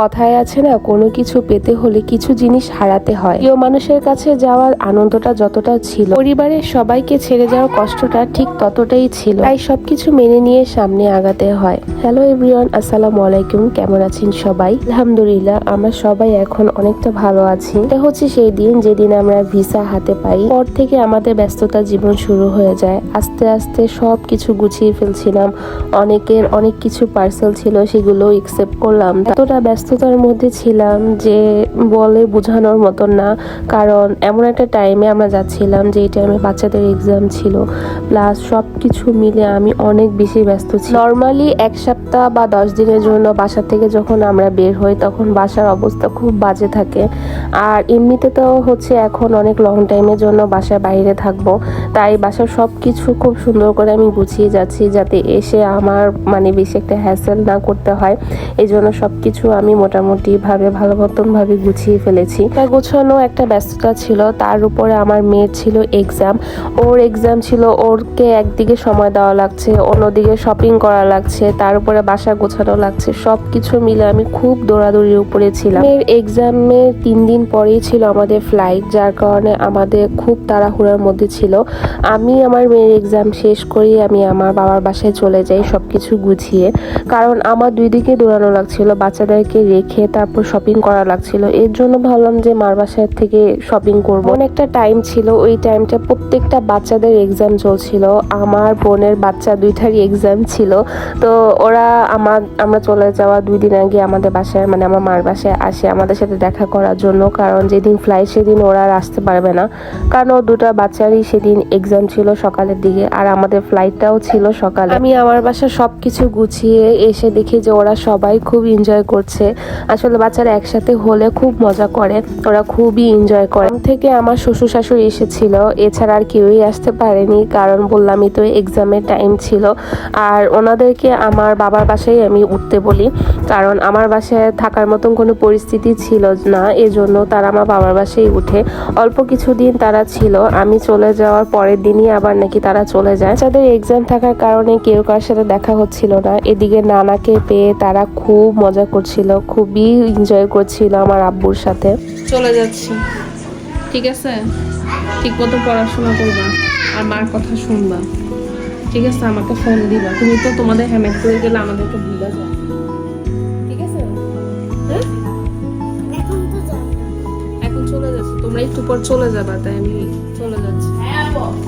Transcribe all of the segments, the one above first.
কথায় আছে না, কোনো কিছু পেতে হলে কিছু জিনিস হারাতে হয়। প্রিয় মানুষের কাছে যাওয়ার আনন্দটা যতটা ছিল, পরিবারের সবাইকে ছেড়ে যাওয়ার কষ্টটা ঠিক ততটাই ছিল। তাই সবকিছু মেনে নিয়ে সামনে আগাতে হয়। হ্যালো এভরিওয়ান, আসসালামু আলাইকুম। কেমন আছেন সবাই? আলহামদুলিল্লাহ, আমরা সবাই এখন অনেকটা ভালো আছি। এটা হচ্ছে সেই দিন যেদিন আমরা ভিসা হাতে পাই। পর থেকে আমাদের ব্যস্ততা জীবন শুরু হয়ে যায়। আস্তে আস্তে সব কিছু গুছিয়ে ফেলছিলাম। অনেকের অনেক কিছু পার্সেল ছিল, সেগুলো একসেপ্ট করলাম। এতটা ব্যস্ততার মধ্যে ছিলাম যে বলে বোঝানোর মতন না। কারণ এমন একটা টাইমে আমরা যাচ্ছিলাম যে এই টাইমে বাচ্চাদের এক্সাম ছিল। প্লাস সব কিছু মিলে আমি অনেক বেশি ব্যস্ত ছিলাম। নর্মালি এক সপ্তাহ বা দশ দিনের জন্য বাসা থেকে যখন আমরা বের হই, তখন বাসার অবস্থা খুব বাজে থাকে। আর এমনিতে তো হচ্ছে এখন অনেক লং টাইমের জন্য বাসার বাইরে থাকব। তাই বাসার সব কিছু খুব সুন্দর করে আমি গুছিয়ে যাচ্ছি যাতে এসে আমার মানে বেশি একটা হ্যাসেল না করতে হয়। এই জন্য সব কিছু আমি মোটামুটি ভাবে ভালো মতন ভাবে গুছিয়ে ফেলেছি। তা গোছানো একটা ব্যস্ততা ছিল, তার উপরে আমার মেয়ের ছিল এক্সাম ওর এক্সাম ছিল, ওরকে একদিকে সময় দেওয়া লাগছে, অন্যদিকে শপিং করা লাগছে, তার উপরে বাসা গোছানো লাগছে সব কিছু মিলে আমি খুব দৌড়াদৌড়ির উপরে ছিলাম। মেয়ের এক্সামের তিন দিন পরেই ছিল আমাদের ফ্লাইট যার কারণে আমাদের খুব তাড়াহুড়ার মধ্যে ছিল। আমি আমার মেয়ের এক্সাম শেষ করি, আমি আমার বাবার বাসায় চলে যাই সব কিছু গুছিয়ে। কারণ আমার দুই দিকে দৌড়ানো লাগছিল, বাচ্চাদেরকে রেখে তারপর শপিং করা লাগছিল। এর জন্য ভাবলাম যে মার বাসার থেকে শপিং করব। একটা টাইম ছিল, ওই টাইমটা প্রত্যেকটা বাচ্চাদের এক্সাম চলছিল। আমার বোনের বাচ্চা দুইটারই এক্সাম ছিল। তো ওরা আমার, আমরা চলে যাওয়া দুই দিন আগে আমাদের বাসায় মানে আমার মার বাসায় আসে আমাদের সাথে দেখা করার জন্য। কারণ যেদিন ফ্লাইট সেদিন ওরা আর আসতে পারবে না। কারণ ও দুটো বাচ্চারই সেদিন এক্সাম ছিল সকালের দিকে, আর আমাদের ফ্লাইটটাও ছিল সকালে। আমি আমার বাসা সব কিছু গুছিয়ে এসে দেখি যে ওরা সবাই খুব এনজয় করছে। আসলে বাচ্চারা একসাথে হলে খুব মজা করে, ওরা খুবই এনজয় করে। থেকে আমার শ্বশুর শাশুড়ি এসেছিল, এছাড়া আর কেউই আসতে পারেনি, কারণ বললামই তো এক্সামের টাইম ছিল। আর ওনাদেরকে আমার বাবার বাসায় আমি উঠতে বলি, কারণ আমার বাসায় থাকার মতন কোনো পরিস্থিতি ছিল না, এজন্য তারা আমার বাবার বাসায় উঠে অল্প কিছুদিন তারা ছিল। আমি চলে যাওয়ার পরের দিনই আবার নাকি তারা চলে যায়। তাদের এক্সাম থাকার কারণে কেউ কার সাথে দেখা হচ্ছিল না। এদিকে নানাকে পেয়ে তারা খুব মজা করছিল খুবই এনজয় করছিল আমার আব্বুর সাথে। চলে যাচ্ছি। ঠিক আছে? ঠিক মতো পড়াশোনা করবা আর মার কথা শুনবা। ঠিক আছে? আমাকে ফোন দিবা। তুমি তো তোমাদের হ্যামেট করে গেলে আমাদেরকে ভুলে যাও। ঠিক আছে? হ্যাঁ? এখন চলে তোমরা একটু পর চলে যাবা, তাই আমি চলে যাচ্ছি।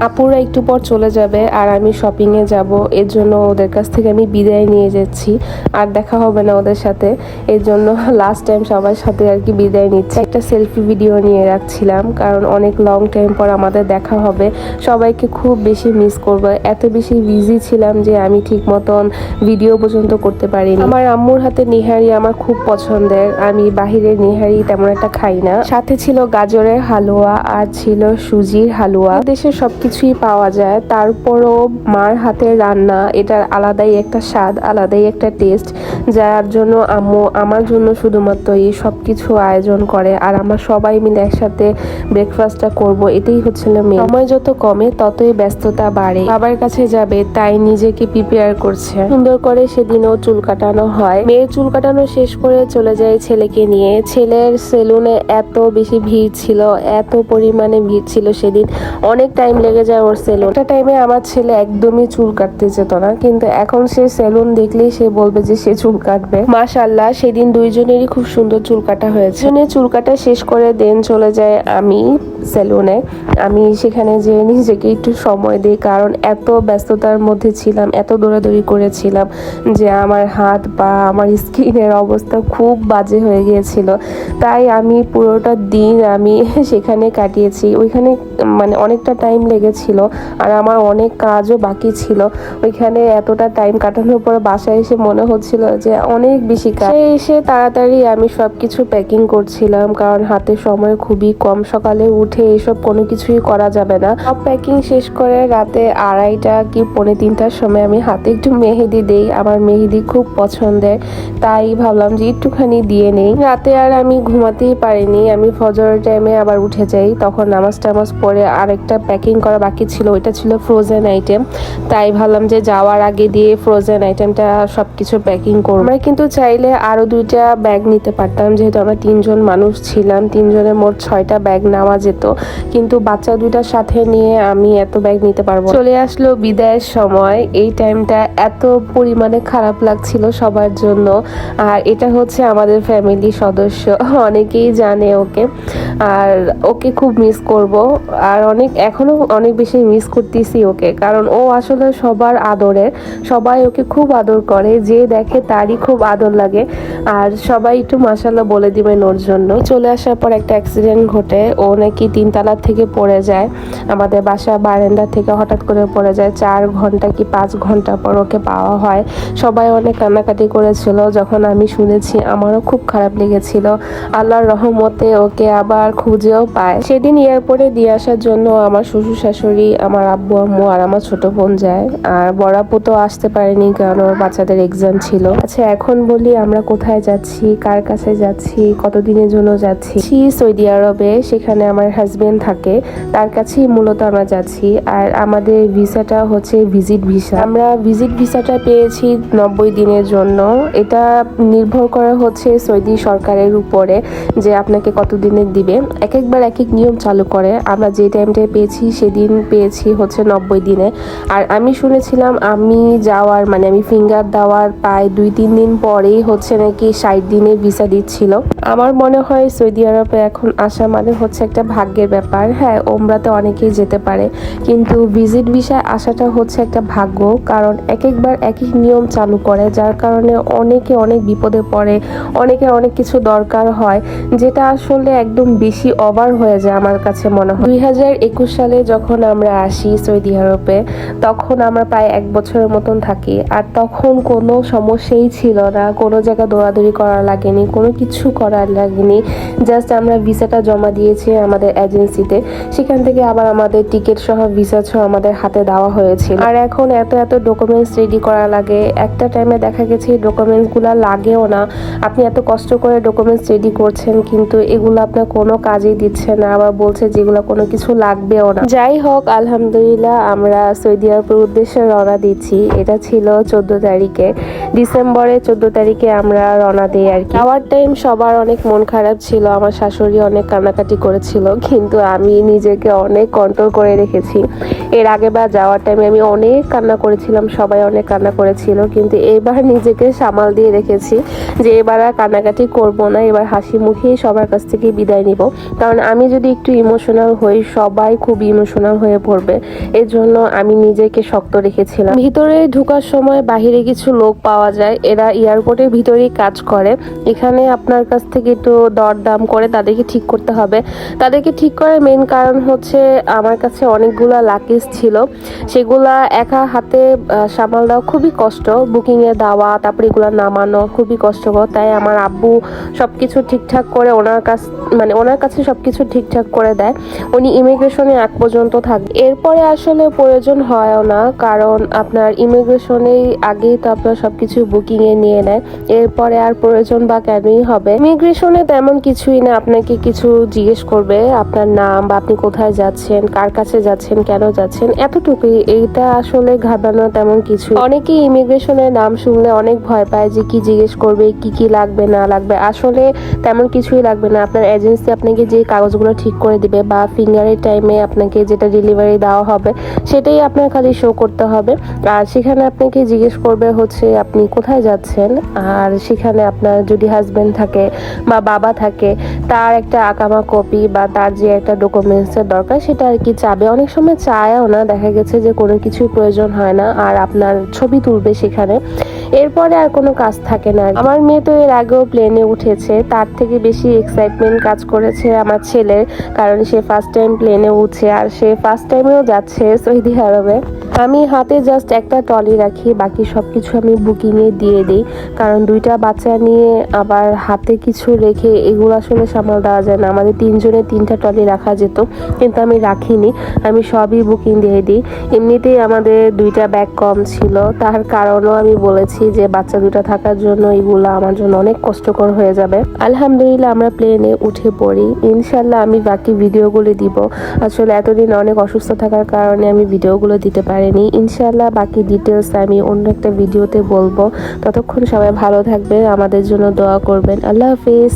আপুরা একটু পর চলে যাবে আর আমি শপিং এ যাব। এর জন্য ওদের কাছ থেকে আমি বিদায় নিয়ে যাচ্ছি। আর দেখা হবে না ওদের সাথে। এর জন্য লাস্ট টাইম সবার সাথে আর কি বিদায় নিচ্ছি। একটা সেলফি ভিডিও নিয়ে রাখছিলাম। কারণ অনেক লং টাইম পর আমাদের দেখা হবে। সবাইকে খুব বেশি মিস করব। এত বেশি বিজি ছিলাম যে আমি ঠিক মতন ভিডিও পর্যন্ত করতে পারিনি। আমার আম্মুর হাতে নিহারি আমার খুব পছন্দের। আমি বাহিরের নিহারি তেমন একটা খাই না। সাথে ছিল গাজরের হালুয়া আর ছিল সুজির হালুয়া। দেশে সবকিছুই পাওয়া যায় তারপরও মার হাতের রান্না এটার আলাদাই একটা স্বাদ আলাদাই একটা টেস্ট যার জন্য আম্মু আমার জন্য শুধুমাত্র এই সব কিছু আয়োজন করে আর আমরা সবাই মিলে একসাথে ব্রেকফাস্টটা করব, এটাই হচ্ছিল মেয়ে সময় যত কমে, ততই ব্যস্ততা বাড়ে। বাবার কাছে যাবে, তাই নিজেকে প্রিপেয়ার করছে। সুন্দর করে সেদিনও চুল কাটানো হয়। মেয়ের চুল কাটানো শেষ করে চলে যায় ছেলেকে নিয়ে। ছেলের সেলুনে এত বেশি ভিড় ছিল, এত পরিমাণে ভিড় ছিল সেদিন। অনেক টাইম লেগে যায় ওর সেলুন। একটা টাইমে আমার ছেলে একদমই চুল কাটতে যেত না, কিন্তু এখন সে সেলুন দেখলেই সে বলবে যে সে চুল কাটবে। মাশাল্লাহ সেদিন দুইজনেরই খুব সুন্দর চুল কাটা হয়েছে। চুল কাটা শেষ করে দেন চলে যায় আমি সেলুনে। আমি সেখানে যে নিজেকে একটু সময় দিই, কারণ এত ব্যস্ততার মধ্যে ছিলাম, এত দৌড়াদৌড়ি করেছিলাম যে আমার হাত বা আমার স্কিনের অবস্থা খুব বাজে হয়ে গিয়েছিল। তাই আমি পুরোটা দিন আমি সেখানে কাটিয়েছি। ওইখানে মানে অনেকটা টাইম লেগেছিল আর আমার অনেক কাজও বাকি ছিল। ওইখানে এতটা টাইম কাটানোর পর বাসায় এসে মনে হচ্ছিল যে অনেক বেশি কাজ। এসে তাড়াতাড়ি আমি সব কিছু প্যাকিং করছিলাম, কারণ হাতে সময় খুবই কম। সকালে উঠে এসব কোনো কিছুই করা যাবে না। সব প্যাকিং শেষ করে রাতে আড়াইটা কি পৌনে তিনটার সময় আমি হাতে একটু মেহেদি দেই। আমার মেহেদি খুব পছন্দের, তাই ভাবলাম যে একটুখানি দিয়ে নেই। রাতে আর আমি ঘুমাতেই পারিনি। আমি ফজরের টাইমে আবার উঠে যাই। তখন নামাজ টামাজ পরে আরেকটা প্যাকিং করা বাকি ছিল। ওইটা ছিল ফ্রোজেন আইটেম তাই ভাবলাম যে যাওয়ার আগে দিয়ে ফ্রোজেন আইটেমটা সব কিছু প্যাকিং করব। আমরা কিন্তু চাইলে আরও দুইটা ব্যাগ নিতে পারতাম। যেহেতু আমরা তিনজন মানুষ ছিলাম, তিনজনের মোট ছয়টা ব্যাগ নেওয়া যেত। কিন্তু বাচ্চা দুইটার সাথে নিয়ে আমি এত ব্যাগ নিতে পারব চলে আসলো বিদায়ের সময়। এই টাইমটা এত পরিমাণে খারাপ লাগছিল সবার জন্য। আর এটা হচ্ছে আমাদের ফ্যামিলি সদস্য। অনেকেই জানে ওকে। আর ওকে খুব মিস করব। আর অনেক, এখনও অনেক বেশি মিস করতেছি ওকে। কারণ ও আসলে সবার আদরের। সবাই ওকে খুব আদর করে। যে দেখে তারই খুব আদর লাগে। আর সবাই একটু মাসাল্লাহ বলে দিবেন ওর জন্য। চলে আসার পর একটা অ্যাক্সিডেন্ট ঘটে। ও নাকি তিনতলার থেকে পড়ে যায়। আমাদের বাসা বারান্দা থেকে হঠাৎ করে পড়ে যায়। চার ঘণ্টা কি পাঁচ ঘণ্টা পর ওকে পাওয়া হয়। সবাই অনেক কান্নাকাটি করেছিল। যখন আমি শুনেছি, আমারও খুব খারাপ লেগেছিল। আল্লাহর রহমতে ওকে আবার খুঁজেও পায়। সেদিন এয়ারপোর্টে দিয়ে আসার জন্য আমার শ্বশুর শাশুড়ি, আমার আব্বু, আম্মু আর আমার ছোট বোন যায়। আর বড় আপু তো আসতে পারেনি, কারণ ওর বাচ্চাদের এক্সাম ছিল। আচ্ছা এখন বলি আমরা কোথায় যাচ্ছি, কার কাছে যাচ্ছি, কতদিনের জন্য যাচ্ছি। সৌদি আরবে, সেখানে আমার হাজবেন্ড থাকে, তার কাছেই মূলত আমরা যাচ্ছি। আর আমাদের ভিসাটা হচ্ছে ভিজিট ভিসা আমরা ভিজিট ভিসাটা পেয়েছি নব্বই দিনের জন্য। এটা নির্ভর করা হচ্ছে সৌদি সরকারের উপরে যে আপনাকে কত দিনের দিবে। এক একবার এক এক নিয়ম চালু করে। আমরা যে টাইমটায় পেয়েছি, সেদিন পেয়েছি হচ্ছে নব্বই দিনে। আর আমি শুনেছিলাম আমি যাওয়ার মানে আমি ফিঙ্গার দেওয়ার প্রায় দুই তিন দিন পরেই হচ্ছে নাকি ষাট দিনের ভিসা দিচ্ছিল। আমার মনে হয় সৌদি আরবে এখন আসা মানে হচ্ছে একটা ভাগ্যের ব্যাপার। হ্যাঁ ওমরাতে অনেকেই যেতে পারে, কিন্তু ভিজিট ভিসায় আসাটা হচ্ছে একটা ভাগ্য, কারণ এক একবার এক এক নিয়ম চালু করে, যার কারণে অনেকে অনেক বিপদে পড়ে, অনেকে অনেক কিছু দরকার হয়, যেটা আসলে একদম বেশি ওভার হয়ে যায় আমার কাছে মনে হয়। দুই হাজার একুশ সালে যখন আমরা আসি সৌদি আরবে, তখন আমরা প্রায় এক বছরের মতন থাকি, আর তখন কোনো সমস্যাই ছিল না, কোনো জায়গা দৌড়াদৌড়ি করা লাগেনি, কোনো কিছু করার লাগেনি। জাস্ট আমরা ভিসাটা জমা দিয়েছি আমাদের এজেন্সিতে সেখান থেকে আবার আমাদের টিকিট সহ ভিসা সহ আমাদের হাতে দেওয়া হয়েছিল। আর এখন এত এত ডকুমেন্টস রেডি করা লাগে। একটা টাইমে দেখা গেছে ডকুমেন্টসগুলো লাগেও না। আপনি এত কষ্ট করে ডকুমেন্টস রেডি করছেন, কিন্তু এগুলো আপনার কোনো কাজেই দিচ্ছে না। আবার বলছে যেগুলো কোনো কিছু লাগবেও না। যাই হোক, আলহামদুলিল্লাহ আমরা সৌদি আরবের উদ্দেশ্যে রওনা দিচ্ছি। এটা ছিল চোদ্দ তারিখে। ডিসেম্বরের চোদ্দ তারিখে আমরা রওনা দিই আর কি। যাওয়ার টাইম সবার অনেক মন খারাপ ছিল, আমার শাশুড়ি অনেক কান্নাকাটি করেছিল, কিন্তু আমি নিজেকে অনেক কন্ট্রোল করে রেখেছি। এর আগে বা যাওয়ার টাইমে আমি অনেক কান্না করেছিলাম, সবাই অনেক কান্না করেছিল, কিন্তু এবার নিজেকে সামাল দিয়ে রেখেছি যে এবার আর কান্নাকাটি করব না, এবার হাসি মুখেই সবার কাছ থেকে বিদায় নিব। কারণ আমি যদি একটু ইমোশনাল হই, সবাই খুব ইমোশনাল হয়ে পড়বে। এর জন্য আমি নিজেকে শক্ত রেখেছিলাম। ভিতরে ঢোকার সময় বাহিরে কিছু লোক পাওয়া যায়, এরা এয়ারপোর্টের ভিতরেই কাজ করে। এখানে আপনার কাছ থেকে একটু দরদাম করে তাদেরকে ঠিক করতে হবে। তাদেরকে ঠিক করার মেন কারণ হচ্ছে আমার কাছে অনেকগুলা লাকিজ ছিল। সেগুলা একা হাতে সামাল দেওয়া খুবই কষ্ট। বুকিংয়ে দেওয়া, তারপরে এগুলো নামানো খুবই কষ্টকর। তাই আমার আব্বু সব কিছু ঠিকঠাক করে ওনার কাছ মানে ওনার কাছে সব কিছু ঠিকঠাক করে দেয়। উনি ইমিগ্রেশনে এক পর্যন্ত থাকবে এরপরে আসলে প্রয়োজন হয়ও না। কারণ আপনার ইমিগ্রেশনেই আগেই তো আপনার সবকিছু বুকিং এ নিয়ে নেয়। এরপরে আর প্রয়োজন বা কেনই হবে? ইমিগ্রেশনে তেমন কিছুই না। আপনাকে কিছু জিজ্ঞেস করবে, আপনার নাম বা আপনি কোথায় যাচ্ছেন, কার কাছে যাচ্ছেন, কেন যাচ্ছেন। এতটুকুই। এইটা আসলে ঘাবড়ানো তেমন কিছু অনেকেই ইমিগ্রেশনের নাম শুনলে অনেক ভয় পায় যে কি জিজ্ঞেস করবে, কি কি লাগবে, না লাগবে। আসলে তেমন কিছুই লাগবে না। আপনার এজেন্সি আপনাকে যে কাগজগুলো ঠিক করে দিবে বা ফিঙ্গারের টাইমে আপনাকে যেটা ডেলিভারি দেওয়া হবে, সেটাই আপনার খালি শো করতে হবে। আর সেখানে আপনাকে জিজ্ঞেস করবে হচ্ছে, আপনি কোথায় যাচ্ছেন? আর সেখানে আপনার যদি হাজবেন্ড থাকে বা বাবা থাকে, তার একটা আকামা কপি বা তার যে একটা ডকুমেন্টসের দরকার, সেটা আর কি চাবে? অনেক সময় চায়ও না, দেখা গেছে যে কোনো কিছুই প্রয়োজন হয় না, আর আপনার ছবি তুলবে সেখানে। এরপরে আর কোনো কাজ থাকে না। আমার মেয়ে তো এর আগেও প্লেনে উঠেছে, তার থেকে বেশি এক্সাইটমেন্ট কাজ করেছে আমার ছেলের, কারণ সে ফার্স্ট টাইম প্লেনে উঠছে, আর সে ফার্স্ট টাইমেও যাচ্ছে সৌদি আরবে। আমি হাতে জাস্ট একটা টলি রাখি, বাকি সব কিছু আমি বুকিংয়ে দিয়ে দিই। কারণ দুইটা বাচ্চা নিয়ে আবার হাতে কিছু রেখে এগুলো আসলে সামাল দেওয়া যায় না। আমাদের তিনজনে তিনটা টলি রাখা যেত, কিন্তু আমি রাখিনি। আমি সবই বুকিং দিয়ে দিই। এমনিতেই আমাদের দুইটা ব্যাগ কম ছিল। তার কারণও আমি বলেছি যে বাচ্চা দুটা থাকার জন্য এগুলো আমার জন্য অনেক কষ্টকর হয়ে যাবে। আলহামদুলিল্লাহ আমরা প্লেনে উঠে পড়ি। ইনশাল্লাহ আমি বাকি ভিডিওগুলো দিব। আসলে এতদিন অনেক অসুস্থ থাকার কারণে আমি ভিডিওগুলো দিতে পারিনি। ইনশাল্লাহ বাকি ডিটেলস আমি অন্য একটা ভিডিওতে বলব। ততক্ষণ সবাই ভালো থাকবে আমাদের জন্য দোয়া করবেন। আল্লাহ হাফিজ।